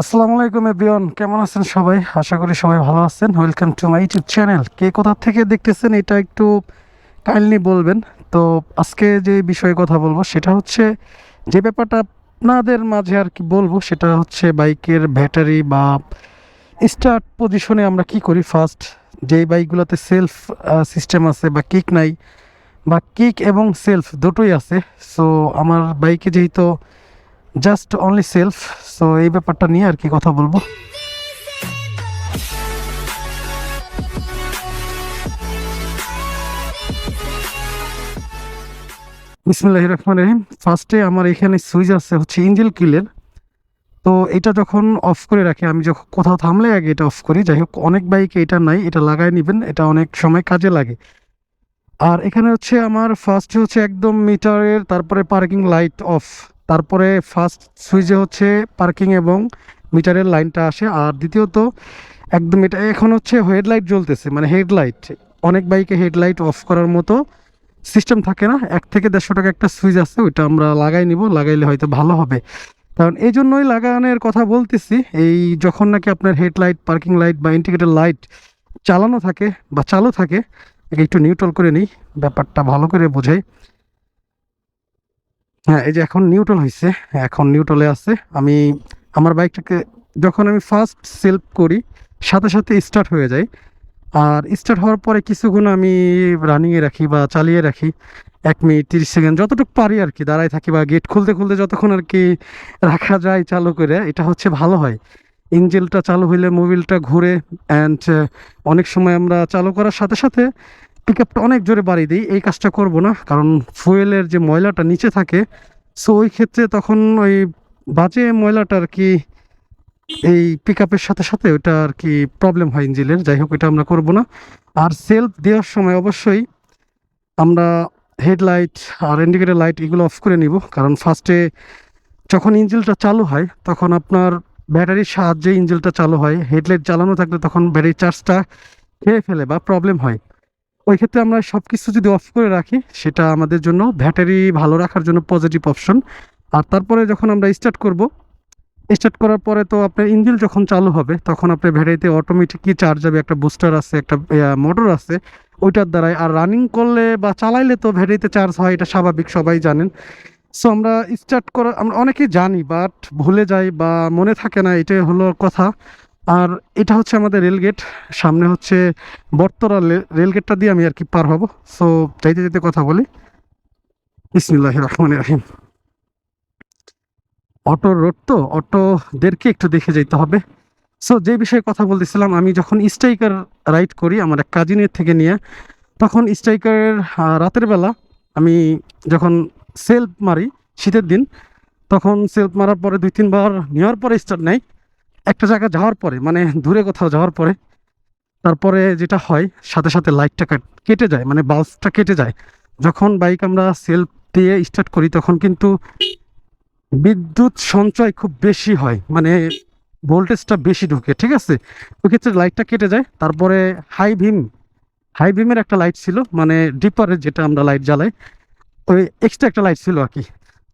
আসসালামু আলাইকুম এভরিওয়ান, কেমন আছেন সবাই? আশা করি সবাই ভালো আছেন। Welcome to my YouTube channel কে কোথা থেকে দেখতেছেন এটা একটু কাইন্ডলি বলবেন। তো আজকে যে বিষয়ে কথা বলব, সেটা হচ্ছে যে ব্যাপারটা আপনাদের মাঝে আর কি বলব, সেটা হচ্ছে বাইকের ব্যাটারি বা স্টার্ট পজিশনে আমরা কি করি ফার্স্ট যেই বাইকগুলোতে সেলফ সিস্টেম আছে বা কিক নাই, বা কিক এবং সেলফ দুটোই আছে। সো আমার বাইকে যেহেতু জাস্ট অনলি সেলফ সো এই ব্যাপারটা নিয়ে আর কি কথা বলব। বিসমুল্লাহ রহমান রহিম। ফার্স্টে আমার এখানে সুইচ আছে, হচ্ছে ইঞ্জিল কিলের তো এটা যখন অফ করে রাখি, আমি যখন কোথাও থামলে আগে এটা অফ করি। যাই হোক, অনেক বাইকে এটা নাই, এটা লাগাই নেবেন, এটা অনেক সময় কাজে লাগে। আর এখানে হচ্ছে আমার ফার্স্ট হচ্ছে একদম মিটারের তারপরে পার্কিং লাইট অফ তারপরে ফার্স্ট সুইচে হচ্ছে পার্কিং এবং মিটারের লাইনটা আসে। আর দ্বিতীয়ত, একদম এটা এখন হচ্ছে হেডলাইট জ্বলতেছে মানে হেডলাইট অনেক বাইকে হেডলাইট অফ করার মতো সিস্টেম থাকে না। এক থেকে দেড়শো টাকা একটা সুইচ আছে, ওইটা আমরা লাগাই নিব, লাগাইলে হয়তো ভালো হবে। কারণ এই জন্যই লাগানোর কথা বলতেছি, এই যখন নাকি আপনার হেডলাইট পার্কিং লাইট বা ইন্ডিকেটার লাইট চালানো থাকে বা চালু থাকে একে একটু নিউট্রাল করে নিই, ব্যাপারটা ভালো করে বোঝাই। হ্যাঁ এই যে এখন নিউট্রাল হয়েছে এখন নিউট্রালে আছে। আমি, আমার বাইকটাকে যখন আমি ফার্স্ট সেলফ করি, সাথে সাথে স্টার্ট হয়ে যায়। আর স্টার্ট হওয়ার পরে কিছুক্ষণ আমি রানিংয়ে রাখি বা চালিয়ে রাখি। এক মিনিট তিরিশ সেকেন্ড যতটুকু পারি আর কি, দাঁড়ায় থাকি বা গেট খুলতে খুলতে যতক্ষণ আর কি রাখা যায় চালু করে, এটা হচ্ছে ভালো হয়। ইঞ্জিনটা চালু হইলে মোবিলটা ঘুরে অ্যান্ড অনেক সময় আমরা চালু করার সাথে সাথে পিক আপটা অনেক জোরে বাড়িয়ে দিই, এই কাজটা করব না, কারণ ফুয়েলের যে ময়লাটা নিচে থাকে সো ওই ক্ষেত্রে তখন ওই বাজে ময়লাটা আর কি এই পিক আপের সাথে সাথে ওটা আর কি প্রবলেম হয় ইঞ্জিনের, যাই হোক এটা আমরা করব না। আর সেলফ দেওয়ার সময় অবশ্যই আমরা হেডলাইট আর ইন্ডিকেটার লাইট এগুলো অফ করে নিব, কারণ ফার্স্টে যখন ইঞ্জিনটা চালু হয়, তখন আপনার ব্যাটারির সাহায্যে ইঞ্জিনটা চালু হয়। হেডলাইট চালানো থাকলে তখন ব্যাটারি চার্জটা খেয়ে ফেলে বা প্রবলেম হয়। ওই ক্ষেত্রে আমরা সব কিছু যদি অফ করে রাখি, সেটা আমাদের জন্য ব্যাটারি ভালো রাখার জন্য পজিটিভ অপশন আর তারপরে যখন আমরা স্টার্ট করব স্টার্ট করার পরে তো আপনার ইঞ্জিন যখন চালু হবে, তখন আপনার ব্যাটারিতে অটোমেটিকই চার্জ হবে, একটা বুস্টার আছে, একটা মোটর আছে, ওইটার দ্বারাই। আর রানিং করলে বা চালাইলে তো ব্যাটারিতে চার্জ হয়, এটা স্বাভাবিক, সবাই জানেন। সো আমরা স্টার্ট করা, আমরা অনেকেই জানি বাট ভুলে যাই বা মনে থাকে না, এটাই হলো কথা। আর এটা হচ্ছে আমাদের রেলগেট সামনে হচ্ছে বর্তরা রেলগেটটা দিয়ে আমি আর কি পার হব। সো যাইতে যাইতে কথা বলি। বিসমিল্লাহ রহমান রাহিম। অটো রোড তো, অটোদেরকে একটু দেখে যেতে হবে। সো যে বিষয়ে কথা বলতেছিলাম, আমি যখন স্ট্রাইকার রাইড করি আমার এক কাজিনের থেকে নিয়ে, তখন স্ট্রাইকারের রাতের বেলা আমি যখন সেলফ মারি, শীতের দিন, তখন সেলফ মারার পরে দুই তিনবার, নেওয়ার পরে স্টার্ট নেয়। একটা জায়গা যাওয়ার পরে মানে দূরে কোথাও যাওয়ার পরে, তারপরে যেটা হয়, সাথে সাথে লাইটটা কেটে যায় মানে বাল্বটা কেটে যায়। যখন বাইক আমরা সেলফ দিয়ে স্টার্ট করি, তখন কিন্তু বিদ্যুৎ সঞ্চয় খুব বেশি হয় মানে ভোল্টেজটা বেশি ঢুকে, ঠিক আছে? ক্ষেত্রে লাইটটা কেটে যায়, তারপরে হাই ভিম হাই ভিমের একটা লাইট ছিল মানে ডিপারের যেটা আমরা লাইট জ্বালাই, ওই এক্সট্রা একটা লাইট ছিল আর কি।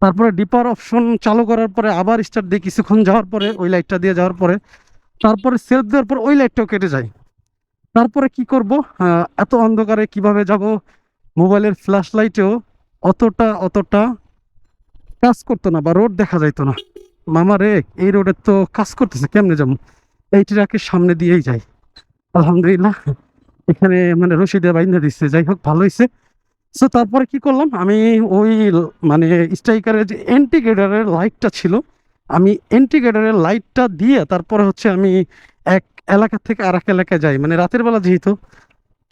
তারপরে ডিপার অপশন চালু করার পরে আবার স্টার্ট দিয়ে কিছুক্ষণ যাওয়ার পরে ওই লাইটটা দিয়ে যাওয়ার পরে তারপরে সেলফ দেওয়ার পর ওই লাইটটাও কেটে যায়। তারপরে কি করব? এত অন্ধকারে কীভাবে যাব? মোবাইলের ফ্ল্যাশ লাইটেও অতটা অতটা কাজ করতো না বা রোড দেখা যাইতো না। মামা রে, এই রোডের তো কাজ করতেছে, কেমনে যাব? এই ট্রাকের সামনে দিয়েই যাই। আলহামদুলিল্লাহ, এখানে মানে রশিদে বাইন্ধা দিচ্ছে যাই হোক, ভালো হয়েছে সো তারপরে কি করলাম? আমি ওই মানে স্ট্রাইকারের যে এন্টিগেটারের লাইটটা ছিল, আমি এন্টিগেটারের লাইটটা দিয়ে তারপরে হচ্ছে আমি এক এলাকা থেকে আর এক এলাকায় যাই। মানে রাতের বেলা যেহেতু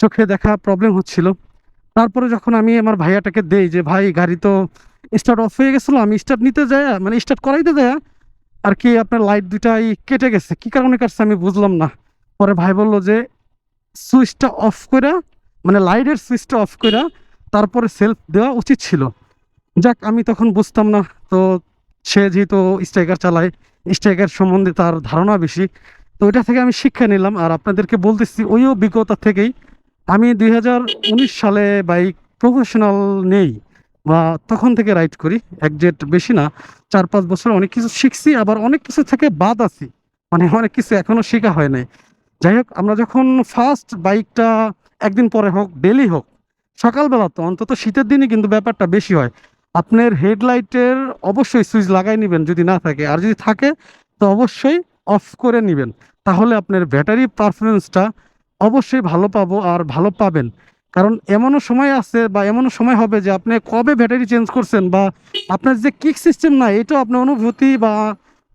চোখে দেখা প্রবলেম হচ্ছিল। তারপরে যখন আমি আমার ভাইয়াটাকে দেই যে, ভাই, গাড়ি তো স্টার্ট অফ হয়ে গেছিল, আমি স্টার্ট নিতে যাই মানে স্টার্ট করাইতে যাই, আর কি আপনার লাইট দুটাই কেটে গেছে। কি কারণে কাটছে আমি বুঝলাম না। পরে ভাই বলল যে সুইচটা অফ করে মানে লাইটের সুইচটা অফ করে তারপরে সেলফ দেওয়া উচিত ছিল। যাক, আমি তখন বুঝতাম না, তো সে যেহেতু স্ট্রাইকার চালায় স্ট্রাইকার সম্বন্ধে তার ধারণা বেশি, তো ওইটা থেকে আমি শিক্ষা নিলাম। আর আপনাদেরকে বলতেছি, ওই অভিজ্ঞতা থেকেই আমি দুই হাজার উনিশ সালে বাইক প্রফেশনাল নেই, বা তখন থেকে রাইড করি, একজেট বেশি না চার পাঁচ বছর অনেক কিছু শিখছি, আবার অনেক কিছু থেকে বাদ আছি মানে অনেক কিছু এখনও শেখা হয় নাই। যাই হোক, আমরা যখন ফার্স্ট বাইকটা একদিন পরে হোক ডেলি হোক সকালবেলা তো, অন্তত শীতের দিনই কিন্তু ব্যাপারটা বেশি হয়। আপনার হেডলাইটের অবশ্যই সুইচ লাগাই নেবেন যদি না থাকে, আর যদি থাকে, তো অবশ্যই অফ করে নেবেন। তাহলে আপনার ব্যাটারি পারফরমেন্সটা অবশ্যই ভালো পাবো আর ভালো পাবেন। কারণ এমনও সময় আছে বা এমনও সময় হবে যে আপনি কবে ব্যাটারি চেঞ্জ করছেন বা আপনার যে কিক সিস্টেম না এটাও আপনার অনুভূতি বা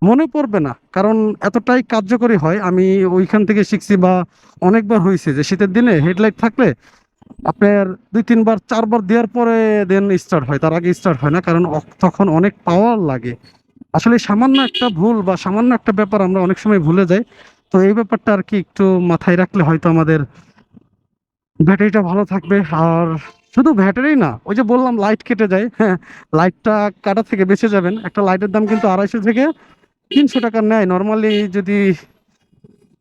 মনে পড়বে না। কারণ এতটাই কার্যকরী হয়, আমি ওইখান থেকে শিখছি বা অনেকবার হয়েছে যে শীতের দিনে হেডলাইট থাকলে আপনার দুই, তিনবার, চারবার দেওয়ার পরে দেন স্টার্ট হয়। তার আগে স্টার্ট হয় না, কারণ তখন অনেক পাওয়ার লাগে। আসলে সামান্য একটা ভুল বা সামান্য একটা ব্যাপার আমরা অনেক সময় ভুলে যাই। তো এই ব্যাপারটা আর কি একটু মাথায় রাখলে হয়তো আমাদের ব্যাটারিটা ভালো থাকবে। আর শুধু ব্যাটারি না, ওই যে বললাম লাইট কেটে যায়। হ্যাঁ লাইটটা কাটা থেকে বেঁচে যাবেন। একটা লাইটের দাম কিন্তু আড়াইশো থেকে তিনশো টাকা নেয়। নর্মালি যদি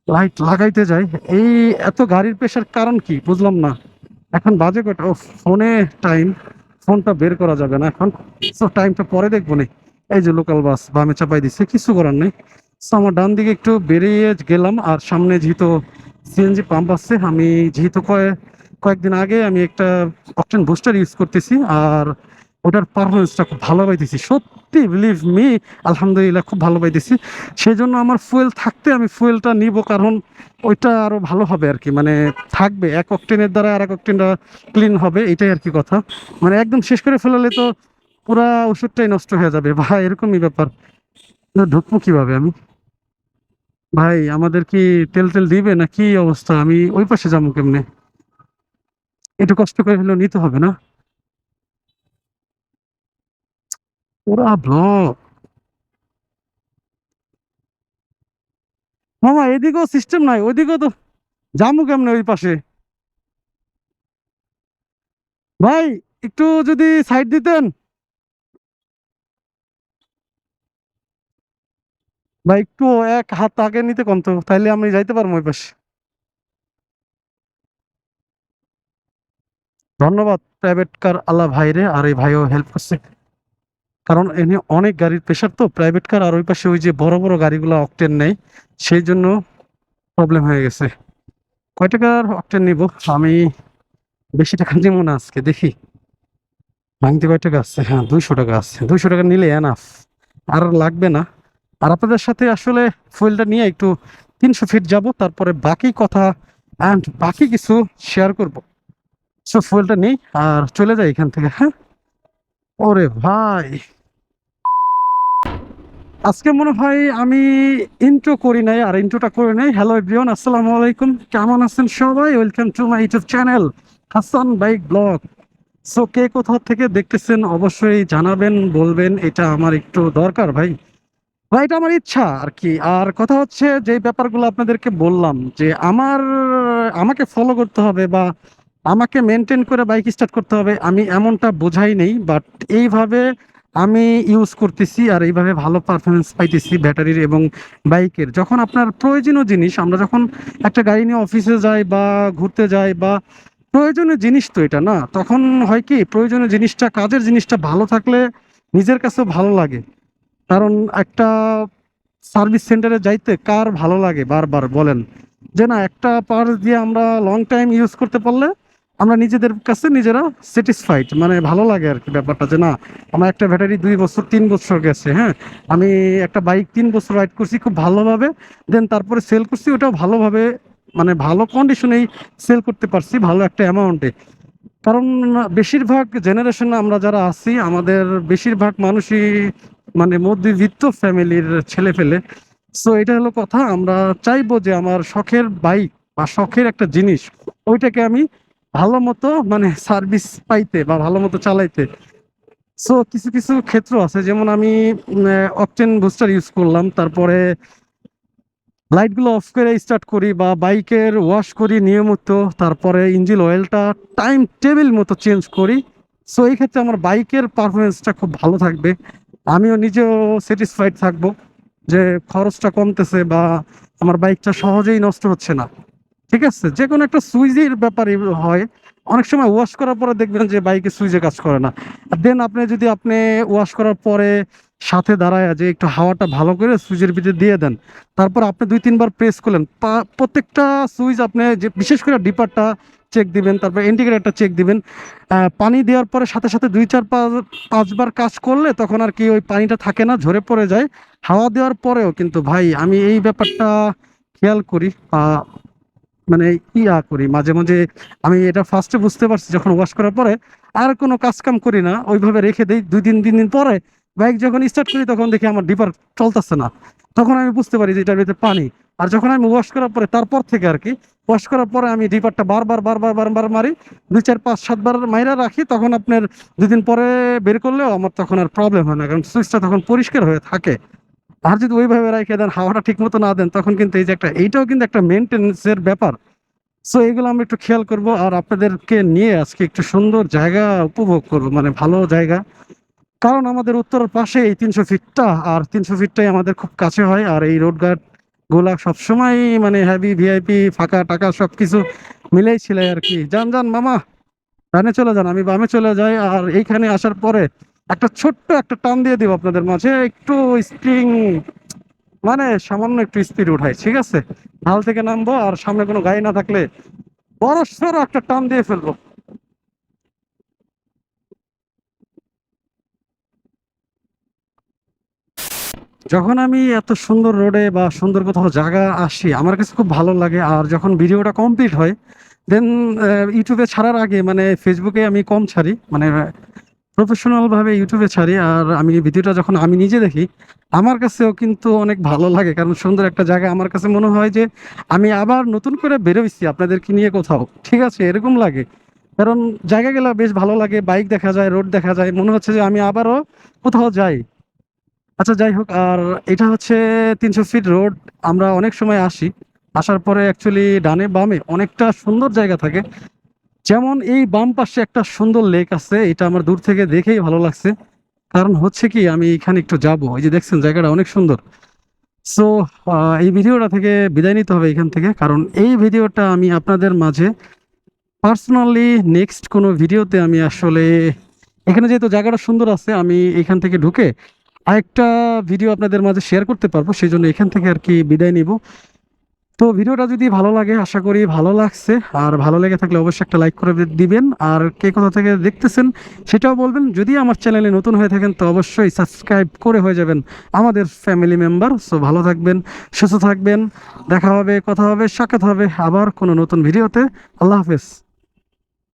লাইট লাগাইতে যায় এই এত গাড়ির পেশার কারণ কি? বুঝলাম না। এখন বাজে কটা ও ফোনে টাইম ফোনটা বের করা যাবে না এখন। সো টাইমটা পরে দেখব নি। এই যে লোকাল বাস বামে চাপাই দিচ্ছে কিছু করার নেই। সো আমার ডান দিকে একটু বেরিয়ে গেলাম, আর সামনে যেহেতু সিএনজি পাম্প আছে, আমি যেহেতু কয়ে, কয়েকদিন আগে আমি একটা অকটেন বুস্টার ইউজ করতেছি, আর ওটার পারফরমেন্সটা খুব ভালো পাইতেছি। সত্যি বিলিভ মি আলহামদুলিল্লাহ খুব ভালো পাইতেছি। সেই জন্য আমার ফুয়েল থাকতে আমি ফুয়েলটা নিব কারণ ওইটা আরও ভালো হবে আর কি মানে থাকবে, এক অকটেনের দ্বারা আর এক অকটেনটা ক্লিন হবে, এটাই আর কি কথা। মানে একদম শেষ করে ফেলালে তো পুরা ওষুধটাই নষ্ট হয়ে যাবে। ভাই, এরকমই ব্যাপার। ঢুকবো কীভাবে আমি? ভাই, আমাদের কি তেল তেল দিবে না কি অবস্থা? আমি ওই পাশে যাব কেমনে? একটু কষ্ট করে হলেও নিতে হবে না? পুরা ব্লক। মামা, এদিকেও সিস্টেম নাই ওইদিকেও তো যাব কেমনে ওই পাশে? ভাই, একটু যদি সাইড দিতেন। ভাই, একটু এক হাত আগে নিতে কম তো, তাইলে আমি যাইতে পারব ওই পাশে। ধন্যবাদ প্রাইভেট কার আল্লাহ ভাইরে, আর এই ভাইও হেল্প করছে। কারণ এনে অনেক গাড়ির প্রেশার তো প্রাইভেট কার আর ওই পাশে ওই যে বড় বড় গাড়িগুলো অকটেন নেই, সেই জন্য প্রবলেম হয়ে গেছে। কয় টাকার অকটেন নিব? আমি বেশি টাকা নিব না আজকে, দেখি। ভাঙতে কয় টাকা আছে? হ্যাঁ দুইশো টাকা আছে। দুইশো টাকা নিলে এনাফ আর লাগবে না। আর আপনাদের সাথে আসলে ফুয়েলটা নিয়ে একটু তিনশো ফিট যাব, তারপরে বাকি কথা অ্যান্ড বাকি কিছু শেয়ার করব। সো ফুয়েলটা নেই, আর চলে যাই এখান থেকে হ্যাঁ? ওরে ভাই। আজকে মনে হয় আমি ইন্ট্রো করি নাই, আর ইন্ট্রোটা করি নাই। হ্যালো এভরিওয়ান আসসালামু আলাইকুম। কেমন আছেন সবাই? Welcome to my YouTube channel Hasan bike blog so কে কোথাও থেকে দেখতেছেন অবশ্যই জানাবেন, বলবেন, এটা আমার একটু দরকার ভাই। ভাই, এটা আমার ইচ্ছা আর কি। আর কথা হচ্ছে যে ব্যাপারগুলো আপনাদেরকে বললাম, যে আমার, আমাকে ফলো করতে হবে বা আমাকে মেনটেন করে বাইক স্টার্ট করতে হবে, আমি এমনটা বোঝাই নেই বাট এইভাবে আমি ইউজ করতেছি আর এইভাবে ভালো পারফরমেন্স পাইতেছি ব্যাটারির এবং বাইকের যখন আপনার প্রয়োজনীয় জিনিস, আমরা যখন একটা গাড়ি নিয়ে অফিসে যাই বা ঘুরতে যাই বা প্রয়োজনীয় জিনিস তো এটা না, তখন হয় কি, প্রয়োজনীয় জিনিসটা, কাজের জিনিসটা ভালো থাকলে নিজের কাছেও ভালো লাগে। কারণ একটা সার্ভিস সেন্টারে যাইতে কার ভালো লাগে? বারবার বলেন। যে না, একটা পার্স দিয়ে আমরা লং টাইম ইউজ করতে পারলে আমরা নিজেদের কাছে নিজেরা স্যাটিসফাইড মানে ভালো লাগে আর কি ব্যাপারটা যে না, আমার একটা ব্যাটারি দুই বছর, তিন বছর গেছে হ্যাঁ? আমি একটা বাইক তিন বছর রাইড করছি খুব ভালোভাবে দেন তারপরে সেল করছি, ওটাও ভালোভাবে মানে ভালো কন্ডিশনেই সেল করতে পারছি, ভালো একটা অ্যামাউন্টে কারণ বেশিরভাগ জেনারেশন আমরা যারা আছি, আমাদের বেশিরভাগ মানুষই মানে মধ্যবিত্ত ফ্যামিলির ছেলে ফেলে সো এটা হলো কথা, আমরা চাইব যে আমার শখের বাইক বা শখের একটা জিনিস, ওইটাকে আমি ভালো মতো মানে সার্ভিস পাইতে বা ভালো মতো চালাইতে। সো কিছু কিছু ক্ষেত্র আছে, যেমন আমি অকটেন বুস্টার ইউজ করলাম, তারপরে লাইটগুলো অফ করে স্টার্ট করি বা বাইকের ওয়াশ করি নিয়মিত, তারপরে ইঞ্জিন অয়েলটা টাইম টেবিল মতো চেঞ্জ করি। সো এই ক্ষেত্রে আমার বাইকের পারফরমেন্সটা খুব ভালো থাকবে। আমিও নিজেও স্যাটিসফাইড থাকব যে খরচটা কমতেছে বা আমার বাইকটা সহজেই নষ্ট হচ্ছে না। ঠিক আছে যে কোনো একটা সুইচের ব্যাপারে হয়, অনেক সময় ওয়াশ করার পরে দেখবেন যে বাইকে সুইচে কাজ করে না। দেন আপনি যদি আপনি ওয়াশ করার পরে সাথে দাঁড়ায় যে একটু হাওয়াটা ভালো করে সুইচের ভিতরে দিয়ে দেন, তারপর আপনি দুই তিনবার প্রেস করলেন প্রত্যেকটা সুইচ আপনি যে, বিশেষ করে ডিপারটা চেক দিবেন, তারপর ইন্ডিকেটারটা চেক দিবেন পানি দেওয়ার পরে সাথে সাথে দুই চার পাঁচ, পাঁচবার কাজ করলে তখন আর কি ওই পানিটা থাকে না, ঝরে পড়ে যায়। হাওয়া দেওয়ার পরেও কিন্তু ভাই আমি এই ব্যাপারটা খেয়াল করি মানে ইয়া করি? মাঝে মাঝে আমি এটা ফার্স্টে বুঝতে পারছি, যখন ওয়াশ করার পরে আর কোনো কাজ কাম করি না, ওইভাবে রেখে দিই। দুই দিন, তিন দিন পরে বাইক যখন স্টার্ট করি, তখন দেখি আমার ডিপার চলতেছে না। তখন আমি বুঝতে পারি যে এটার ভিতরে পানি। আর যখন আমি ওয়াশ করার পরে, তারপর থেকে আর কি ওয়াশ করার পরে আমি ডিপারটা বারবার বারবার বারবার মারি। দুই, চার, পাঁচ, সাতবার মাইরা রাখি, তখন আপনার দুদিন পরে বের করলেও আমার তখন আর প্রবলেম হয় না, কারণ সুইচটা তখন পরিষ্কার হয়ে থাকে। আর যদি ওইভাবে রেখে দেন, হাওয়াটা ঠিক মতো না দেন, তখন কিন্তু এই যে একটা, এইটাও কিন্তু একটা মেনটেন্সের ব্যাপার। সো এগুলো আমরা একটু খেয়াল করব আর আপনাদেরকে নিয়ে আজকে একটু সুন্দর জায়গা উপভোগ করব মানে ভালো জায়গা। কারণ আমাদের উত্তরের পাশে এই তিনশো ফিটটা আর তিনশো ফিটটাই আমাদের খুব কাছে হয়, আর এই রোড গার্ডগুলা সবসময় মানে হ্যাভি ভিআইপি ফাঁকা টাকা সব কিছু মিলেই ছিল আর কি। যান যান, মামা, ডানে চলে যান, আমি বামে চলে যাই, আর এইখানে আসার পরে একটা ছোট্ট একটা টান দিয়ে দিব আপনাদের মাঝে, একটু স্প্রিং মানে সামান্য একটু স্পিড উঠাই, ঠিক আছে? ঢাল থেকে নামবো আর সামনে কোনো গাড়ি না থাকলে বড় একটা টান দিয়ে ফেলব। যখন আমি এত সুন্দর রোডে বা সুন্দর কোথাও জায়গা আসি, আমার কাছে খুব ভালো লাগে। আর যখন ভিডিওটা কমপ্লিট হয় দেন ইউটিউবে ছাড়ার আগে মানে ফেসবুকে আমি কম ছাড়ি মানে প্রফেশনাল ভাবে ইউটিউবে ছাড়ি, আর আমি ভিডিওটা যখন আমি নিজে দেখি, আমার কাছেও কিন্তু অনেক ভালো লাগে। কারণ সুন্দর একটা জায়গা। আমার কাছে মনে হয় যে, আমি আবার নতুন করে বেরোইছি আপনাদেরকে নিয়ে কোথাও। ঠিক আছে? এরকম লাগে। কারণ জায়গা গেলে বেশ ভালো লাগে। বাইক দেখা যায়, রোড দেখা যায়। মনে হচ্ছে যে, আমি আবারও কোথাও যাই। আচ্ছা যাই হোক, আর এটা হচ্ছে তিনশো ফিট রোড। আমরা অনেক সময় আসি। আসার পরে অ্যাকচুয়ালি ডানে বামে অনেকটা সুন্দর জায়গা থাকে। যেমন এই বাম পাশে একটা সুন্দর লেক আছে, এটা আমার দূর থেকে দেখেই ভালো লাগছে। কারণ হচ্ছে কি, আমি এখানে একটু যাব। এই যে দেখছেন, জায়গাটা অনেক সুন্দর। সো এই ভিডিওটা থেকে বিদায় নিতে হবে এখান থেকে। কারণ এই ভিডিওটা আমি আপনাদের মাঝে পার্সোনালি নেক্সট কোনো ভিডিওতে আমি আসলে, এখানে যেহেতু জায়গাটা সুন্দর আছে, আমি এখান থেকে ঢুকে আরেকটা ভিডিও আপনাদের মাঝে শেয়ার করতে পারব। সেই জন্য এখান থেকে আর কি বিদায় নিব। তো ভিডিওটা যদি ভালো লাগে, আশা করি ভালো লাগছে। আর ভালো লেগে থাকলে অবশ্যই একটা লাইক করে দিবেন। আর কে কোথা থেকে দেখতেছেন সেটাও বলবেন। যদি আমার চ্যানেলে নতুন হয়ে থাকেন, তো অবশ্যই সাবস্ক্রাইব করে হয়ে যাবেন আমাদের ফ্যামিলি মেম্বার সো ভালো থাকবেন, সুস্থ থাকবেন। দেখা হবে, কথা হবে, সাক্ষাৎ হবে আবার কোনো নতুন ভিডিওতে। আল্লাহ হাফেজ।